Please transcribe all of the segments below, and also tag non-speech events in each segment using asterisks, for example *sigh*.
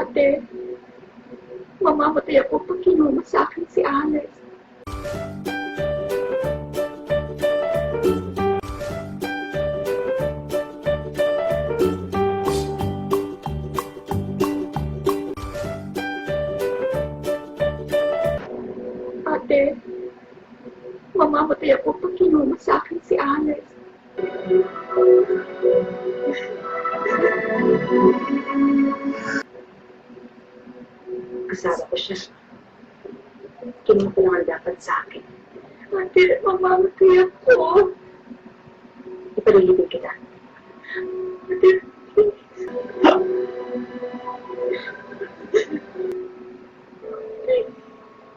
Ate, mamamatay ako pag kinuma sa akin si Alex. Ate, mamamatay ako pag kinuma sa akin si Alex. Asawa ko siya. Kinuha ko naman dapat sa akin. Ate, mamamatay ako. Ipalilibig kita. Ate,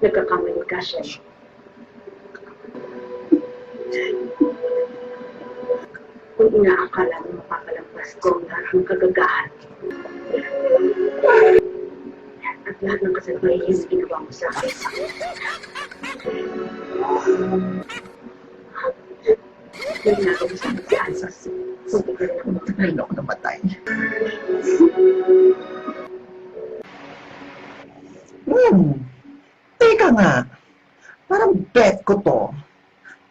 Nagkakamali ka siya. Kung inaakala mo mapapalampas ko ang kagagahan. At lahat ng kasalukuyan na ginawa mo sa akin. Yung nagawa mo sa akin si Ansas. Matagal na ako namatay. Hmm. Teka nga. Parang bet ko to.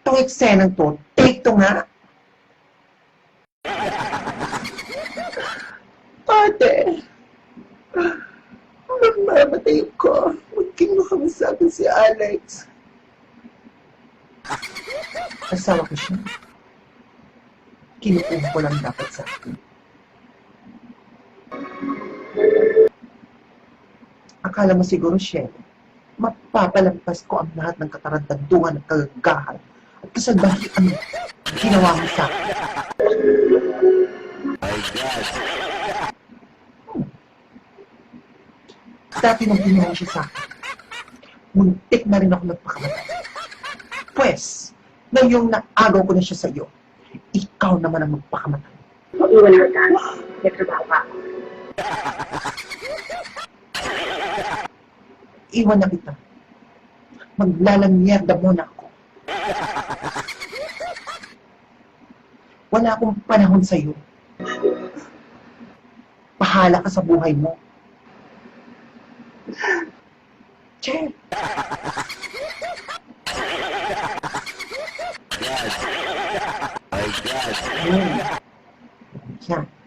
Itong eksenang to, take to nga. Ate, mamamatay ko. Mo sa akin si Alex. Asawa ko siya. Kinukuha ko lang dapat sa akin. Akala mo siguro, Shell, mapapalampas ko ang lahat ng katarantaduhan at kagagahan at kasalbahian mo ginawa mo sa akin. Dati nung ginawa siya sa akin, muntik na rin ako nagpakamatay. Pwes, ngayong naagaw ko na siya sa iyo, ikaw naman ang magpakamatay. Iwan na kita. May trabaho pa ako. Iwan na kita. Maglalamyerda muna ako. Wala akong panahon sa iyo. Bahala ka sa buhay mo. *laughs* *laughs* *laughs* Yes. Yes. My God. Yeah.